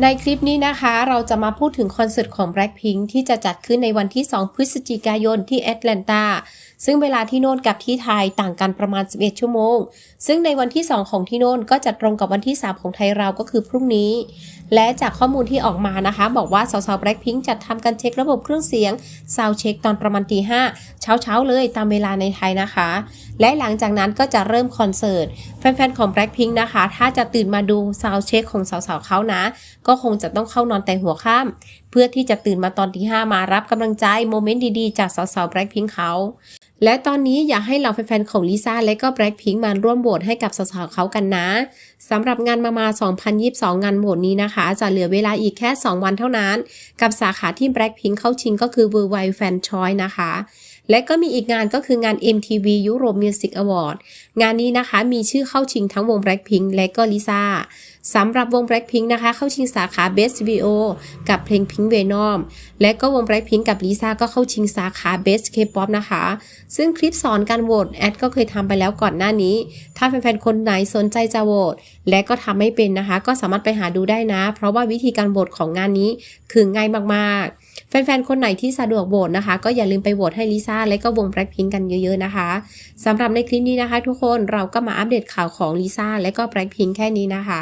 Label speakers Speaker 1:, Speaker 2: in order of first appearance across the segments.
Speaker 1: ในคลิปนี้นะคะเราจะมาพูดถึงคอนเสิร์ตของ Blackpink ที่จะจัดขึ้นในวันที่ 2 พฤศจิกายนที่แอตแลนตา ซึ่งเวลาที่โน่นกับที่ไทยต่างกันประมาณ 11 ชั่วโมง ซึ่งในวันที่ 2 ของที่โน่นก็จะตรงกับวันที่ 3 ของไทยเราก็คือพรุ่งนี้ และจากข้อมูลที่ออกมานะคะ บอกว่าสาวๆ Blackpink จัดทำการเช็คระบบเครื่องเสียงซาวเช็คตอนประมาณตีห้าเช้าๆเลยตามเวลาในไทยนะคะ และหลังจากนั้นก็จะเริ่มคอนเสิร์ตแฟนๆของ Blackpink นะคะ ถ้าจะตื่นมาดูซาวเช็คของสาวๆเขานะก็คงจะต้องเข้านอนแต่หัวค่ำ เพื่อที่จะตื่นมาตอนที่ห้ามารับกำลังใจโมเมนต์ดีๆ จากสาวๆ Blackpink เขาและตอนนี้อยากให้เหล่าแฟนๆ ของลิซ่าและก็ Blackpink มาร่วมโหวตให้กับสาวๆเขากันนะสำหรับงานมามา 2022 งานโหวตนี้นะคะ จะเหลือเวลาอีกแค่ 2 วันเท่านั้น กับสาขาที่ Blackpink เข้าชิงก็คือ Worldwide Fan Choice นะคะ และก็มีอีกงานก็คืองาน MTV Europe Music Award งานนี้นะคะมีชื่อเข้าชิงทั้งวง Blackpink และก็ลิซ่าสำหรับวง Blackpink นะคะ เข้าชิงสาขา Best Video กับเพลง Pink Venom และก็วง Blackpink กับลิซ่าก็เข้าชิงสาขา Best K-pop นะคะ ซึ่งคลิปสอนการโหวตแอดก็เคยทำไปแล้วก่อนหน้านี้ ถ้าแฟนๆ คนไหนสนใจจะโหวตและก็ทำไม่เป็นนะคะ ก็สามารถไปหาดูได้นะ เพราะว่าวิธีการโหวตของงานนี้คือง่ายมากๆแฟนๆ คนไหนที่สะดวกโหวตนะคะ ก็อย่าลืมไปโหวตให้ลิซ่าและก็วง Blackpink กันเยอะๆนะคะสำหรับในคลิปนี้นะคะ ทุกคนเราก็มาอัปเดตข่าวของลิซ่าและก็ Blackpink แค่นี้นะคะ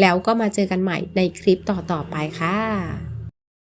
Speaker 1: แล้วก็มาเจอกันใหม่ในคลิปต่อๆไปค่ะ